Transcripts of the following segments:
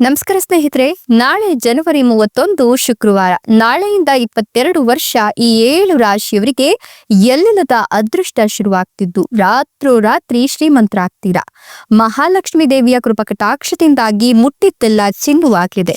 ನಮಸ್ಕಾರ ಸ್ನೇಹಿತರೆ, ನಾಳೆ ಜನವರಿ ಮೂವತ್ತೊಂದು ಶುಕ್ರವಾರ, ನಾಳೆಯಿಂದ ಇಪ್ಪತ್ತೆರಡು ವರ್ಷ ಈ ಏಳು ರಾಶಿಯವರಿಗೆ ಎಲ್ಲಿಲ್ಲದ ಅದೃಷ್ಟ ಶುರುವಾಗ್ತಿದ್ದು. ರಾತ್ರೋರಾತ್ರಿ ಶ್ರೀಮಂತರಾಗ್ತೀರಾ? ಮಹಾಲಕ್ಷ್ಮಿ ದೇವಿಯ ಕೃಪಕಟಾಕ್ಷದಿಂದಾಗಿ ಮುಟ್ಟಿದ್ದೆಲ್ಲ ಚಿನ್ನುವಾಗಲಿದೆ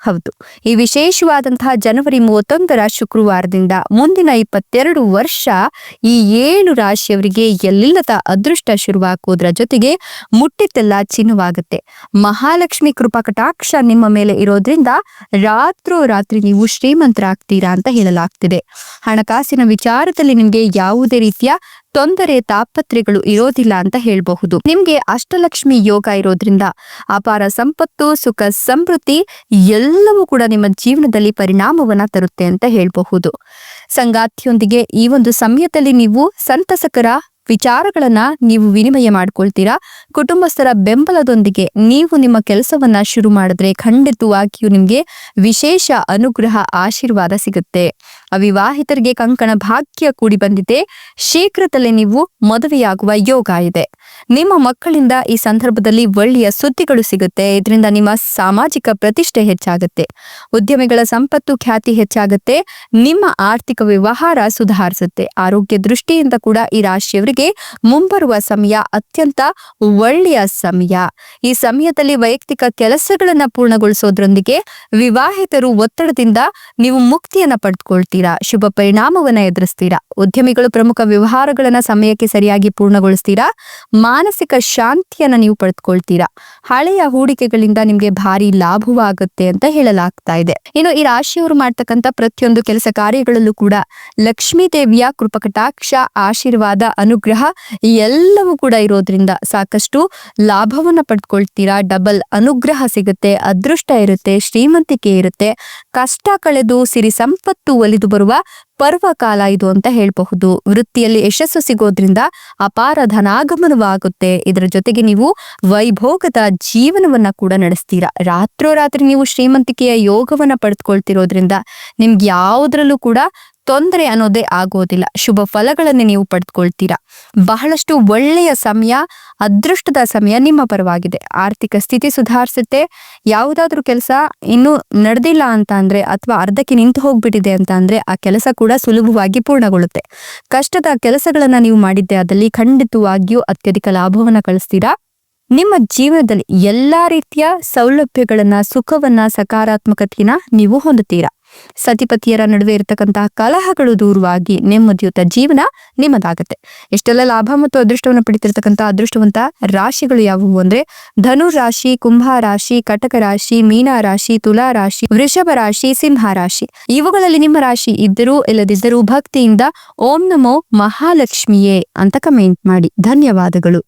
ಹೌದು. ಈ ವಿಶೇಷವಾದಂತಹ ಜನವರಿ ಮೂವತ್ತೊಂದರ ಶುಕ್ರವಾರದಿಂದ ಮುಂದಿನ ಇಪ್ಪತ್ತೆರಡು ವರ್ಷ ಈ ಏಳು ರಾಶಿಯವರಿಗೆ ಎಲ್ಲಿಲ್ಲದ ಅದೃಷ್ಟ ಶುರುವಾಗುವುದರ ಜೊತೆಗೆ ಮುಟ್ಟಿತೆಲ್ಲ ಚಿನ್ನವಾಗುತ್ತೆ. ಮಹಾಲಕ್ಷ್ಮಿ ಕೃಪಾ ಕಟಾಕ್ಷ ನಿಮ್ಮ ಮೇಲೆ ಇರೋದ್ರಿಂದ ರಾತ್ರೋ ರಾತ್ರಿ ನೀವು ಶ್ರೀಮಂತರಾಗ್ತೀರಾ ಅಂತ ಹೇಳಲಾಗ್ತಿದೆ. ಹಣಕಾಸಿನ ವಿಚಾರದಲ್ಲಿ ನಿಮಗೆ ಯಾವುದೇ ರೀತಿಯ ತೊಂದರೆ ತಾಪತ್ರೆಗಳು ಇರೋದಿಲ್ಲ ಅಂತ ಹೇಳಬಹುದು. ನಿಮ್ಗೆ ಅಷ್ಟಲಕ್ಷ್ಮಿ ಯೋಗ ಇರೋದ್ರಿಂದ ಅಪಾರ ಸಂಪತ್ತು, ಸುಖ, ಸಮೃದ್ಧಿ ಎಲ್ಲವೂ ಕೂಡ ನಿಮ್ಮ ಜೀವನದಲ್ಲಿ ಪರಿಣಾಮವನ್ನ ತರುತ್ತೆ ಅಂತ ಹೇಳಬಹುದು. ಸಂಗಾತಿಯೊಂದಿಗೆ ಈ ಒಂದು ಸಮಯದಲ್ಲಿ ನೀವು ಸಂತಸಕರ ವಿಚಾರಗಳನ್ನ ನೀವು ವಿನಿಮಯ ಮಾಡ್ಕೊಳ್ತೀರಾ? ಕುಟುಂಬಸ್ಥರ ಬೆಂಬಲದೊಂದಿಗೆ ನೀವು ನಿಮ್ಮ ಕೆಲಸವನ್ನ ಶುರು ಮಾಡಿದ್ರೆ ಖಂಡಿತವಾಗಿಯೂ ನಿಮ್ಗೆ ವಿಶೇಷ ಅನುಗ್ರಹ, ಆಶೀರ್ವಾದ ಸಿಗುತ್ತೆ. ಅವಿವಾಹಿತರಿಗೆ ಕಂಕಣ ಭಾಗ್ಯ ಕೂಡಿ ಬಂದಿದೆ. ಶೀಘ್ರದಲ್ಲೇ ನೀವು ಮದುವೆಯಾಗುವ ಯೋಗ ಇದೆ. ನಿಮ್ಮ ಮಕ್ಕಳಿಂದ ಈ ಸಂದರ್ಭದಲ್ಲಿ ಒಳ್ಳೆಯ ಸುದ್ದಿಗಳು ಸಿಗುತ್ತೆ. ಇದರಿಂದ ನಿಮ್ಮ ಸಾಮಾಜಿಕ ಪ್ರತಿಷ್ಠೆ ಹೆಚ್ಚಾಗುತ್ತೆ. ಉದ್ಯಮಿಗಳ ಸಂಪತ್ತು ಖ್ಯಾತಿ ಹೆಚ್ಚಾಗುತ್ತೆ. ನಿಮ್ಮ ಆರ್ಥಿಕ ವ್ಯವಹಾರ ಸುಧಾರಿಸುತ್ತೆ. ಆರೋಗ್ಯ ದೃಷ್ಟಿಯಿಂದ ಕೂಡ ಈ ರಾಶಿಯವರಿಗೆ ಮುಂಬರುವ ಸಮಯ ಅತ್ಯಂತ ಒಳ್ಳೆಯ ಸಮಯ. ಈ ಸಮಯದಲ್ಲಿ ವೈಯಕ್ತಿಕ ಕೆಲಸಗಳನ್ನ ಪೂರ್ಣಗೊಳಿಸೋದ್ರೊಂದಿಗೆ ವಿವಾಹಿತರು ಒತ್ತಡದಿಂದ ನೀವು ಮುಕ್ತಿಯನ್ನ ಪಡೆದುಕೊಳ್ತೀರಾ? ಶುಭ ಪರಿಣಾಮವನ್ನ ಎದುರಿಸ್ತೀರಾ? ಉದ್ಯಮಿಗಳು ಪ್ರಮುಖ ವ್ಯವಹಾರಗಳನ್ನ ಸಮಯಕ್ಕೆ ಸರಿಯಾಗಿ ಪೂರ್ಣಗೊಳಿಸ್ತೀರಾ? ಮಾನಸಿಕ ಶಾಂತಿಯನ್ನ ನೀವು ಪಡೆದುಕೊಳ್ತೀರಾ? ಹಳೆಯ ಹೂಡಿಕೆಗಳಿಂದ ನಿಮ್ಗೆ ಭಾರಿ ಲಾಭವಾಗುತ್ತೆ ಅಂತ ಹೇಳಲಾಗ್ತಾ ಇದೆ. ಇನ್ನು ಈ ರಾಶಿಯವರು ಮಾಡ್ತಕ್ಕಂಥ ಪ್ರತಿಯೊಂದು ಕೆಲಸ ಕಾರ್ಯಗಳಲ್ಲೂ ಕೂಡ ಲಕ್ಷ್ಮೀ ದೇವಿಯ ಕೃಪಕಟಾಕ್ಷ, ಆಶೀರ್ವಾದ, ಅನುಗ್ರಹ ಎಲ್ಲವೂ ಕೂಡ ಇರೋದ್ರಿಂದ ಸಾಕಷ್ಟು ಲಾಭವನ್ನ ಪಡ್ಕೊಳ್ತೀರಾ. ಡಬಲ್ ಅನುಗ್ರಹ ಸಿಗುತ್ತೆ, ಅದೃಷ್ಟ ಇರುತ್ತೆ, ಶ್ರೀಮಂತಿಕೆ ಇರುತ್ತೆ. ಕಷ್ಟ ಕಳೆದು ಸಿರಿ ಸಂಪತ್ತು ಒಲಿದು ಬರುವ ಪರ್ವಕಾಲ ಇದು ಅಂತ ಹೇಳಬಹುದು. ವೃತ್ತಿಯಲ್ಲಿ ಯಶಸ್ಸು ಸಿಗೋದ್ರಿಂದ ಅಪಾರ ಧನಾಗಮನವಾಗುತ್ತೆ. ಇದರ ಜೊತೆಗೆ ನೀವು ವೈಭೋಗದ ಜೀವನವನ್ನ ಕೂಡ ನಡೆಸ್ತೀರಾ. ರಾತ್ರೋರಾತ್ರಿ ನೀವು ಶ್ರೀಮಂತಿಕೆಯ ಯೋಗವನ್ನ ಪಡೆದುಕೊಳ್ತಿರೋದ್ರಿಂದ ನಿಮ್ಗೆ ಯಾವುದ್ರಲ್ಲೂ ಕೂಡ ತೊಂದರೆ ಅನ್ನೋದೇ ಆಗೋದಿಲ್ಲ. ಶುಭ ಫಲಗಳನ್ನೇ ನೀವು ಪಡೆದುಕೊಳ್ತೀರಾ. ಬಹಳಷ್ಟು ಒಳ್ಳೆಯ ಸಮಯ, ಅದೃಷ್ಟದ ಸಮಯ ನಿಮ್ಮ ಪರವಾಗಿದೆ. ಆರ್ಥಿಕ ಸ್ಥಿತಿ ಸುಧಾರಿಸುತ್ತೆ. ಯಾವುದಾದ್ರೂ ಕೆಲಸ ಇನ್ನೂ ನಡೆದಿಲ್ಲ ಅಂತ ಅಂದ್ರೆ ಅಥವಾ ಅರ್ಧಕ್ಕೆ ನಿಂತು ಹೋಗ್ಬಿಟ್ಟಿದೆ ಅಂತ ಅಂದ್ರೆ ಆ ಕೆಲಸ ಕೂಡ ಸುಲಭವಾಗಿ ಪೂರ್ಣಗೊಳ್ಳುತ್ತೆ. ಕಷ್ಟದ ಕೆಲಸಗಳನ್ನ ನೀವು ಮಾಡಿದ್ದೆ ಅದಲ್ಲಿ ಖಂಡಿತವಾಗಿಯೂ ಅತ್ಯಧಿಕ ಲಾಭವನ್ನ ಕಳಿಸ್ತೀರಾ. ನಿಮ್ಮ ಜೀವನದಲ್ಲಿ ಎಲ್ಲಾ ರೀತಿಯ ಸೌಲಭ್ಯಗಳನ್ನ, ಸುಖವನ್ನ, ಸಕಾರಾತ್ಮಕತೆಯನ್ನ ನೀವು ಹೊಂದುತ್ತೀರಾ. ಸತಿಪತಿಯರ ನಡುವೆ ಇರತಕ್ಕಂತಹ ಕಲಹಗಳು ದೂರವಾಗಿ ನೆಮ್ಮದಿಯುತ ಜೀವನ ನಿಮ್ಮದಾಗತ್ತೆ. ಎಷ್ಟೆಲ್ಲ ಲಾಭ ಮತ್ತು ಅದೃಷ್ಟವನ್ನು ಪಡಿತಿರ್ತಕ್ಕಂಥ ಅದೃಷ್ಟವಂತ ರಾಶಿಗಳು ಯಾವುವು ಅಂದ್ರೆ ಧನು ರಾಶಿ, ಕುಂಭ ರಾಶಿ, ಕಟಕ ರಾಶಿ, ಮೀನ ರಾಶಿ, ತುಲಾ ರಾಶಿ, ವೃಷಭ ರಾಶಿ, ಸಿಂಹ ರಾಶಿ. ಇವುಗಳಲ್ಲಿ ನಿಮ್ಮ ರಾಶಿ ಇದ್ದರೂ ಇಲ್ಲದಿದ್ದರೂ ಭಕ್ತಿಯಿಂದ ಓಂ ನಮೋ ಮಹಾಲಕ್ಷ್ಮಿಯೇ ಅಂತ ಕಮೆಂಟ್ ಮಾಡಿ. ಧನ್ಯವಾದಗಳು.